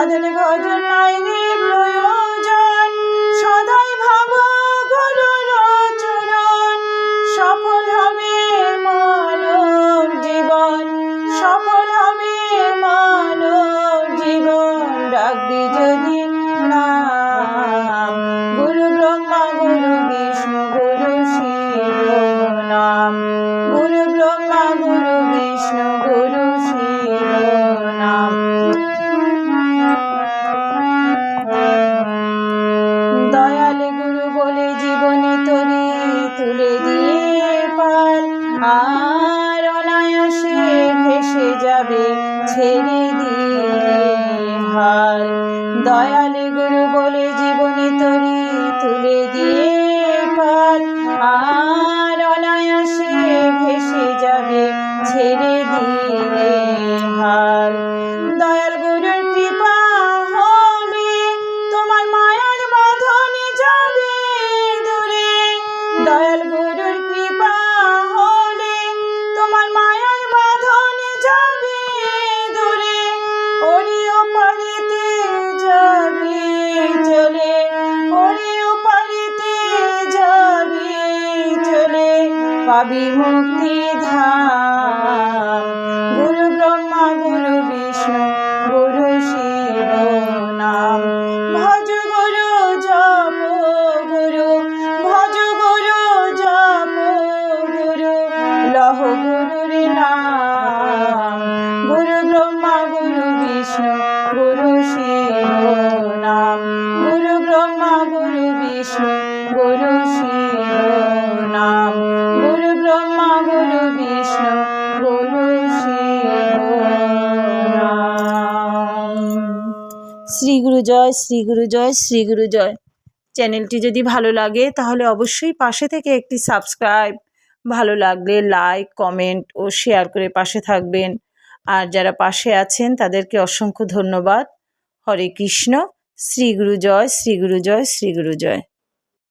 সাধন ভজন নাই রে প্রয়োজন। সদাই ভাব করুন চরণ সফল হবে মানব জীবন। সফল হবে মানব জীবন। রাখবি যদি গুরু ব্রহ্মা, গুরু বিষ্ণু, গুরু শিব নাম। গুরু ব্রহ্মা, গুরু বিষ্ণু, গুরু ছেড়ে দিয়ে হায় দয়াল পাবি মুক্তি ধাম গুরু ব্রহ্মা, গুরু বিষ্ণু, গুরু শিব নাম ভজ গুরু, জপ গুরু, ভজ গুরু, জপ গুরু, লহ গুরুর নাম। গুরু ব্রহ্মা, গুরু বিষ্ণু, গুরু শিব নাম গুরু ব্রহ্মা, গুরু বিষ্ণু, গুরু শ্রী গুরু জয়, শ্রী গুরু জয় শ্রীগুরু জয়। চ্যানেলটি যদি ভালো লাগে, তাহলে অবশ্যই পাশে থেকে একটি সাবস্ক্রাইব। ভালো লাগলে লাইক, কমেন্ট ও শেয়ার করে পাশে থাকবেন। আর যারা পাশে আছেন, তাদেরকে অসংখ্য ধন্যবাদ। হরে কৃষ্ণ শ্রীগুরু জয় শ্রীগুরু জয় শ্রীগুরু জয়।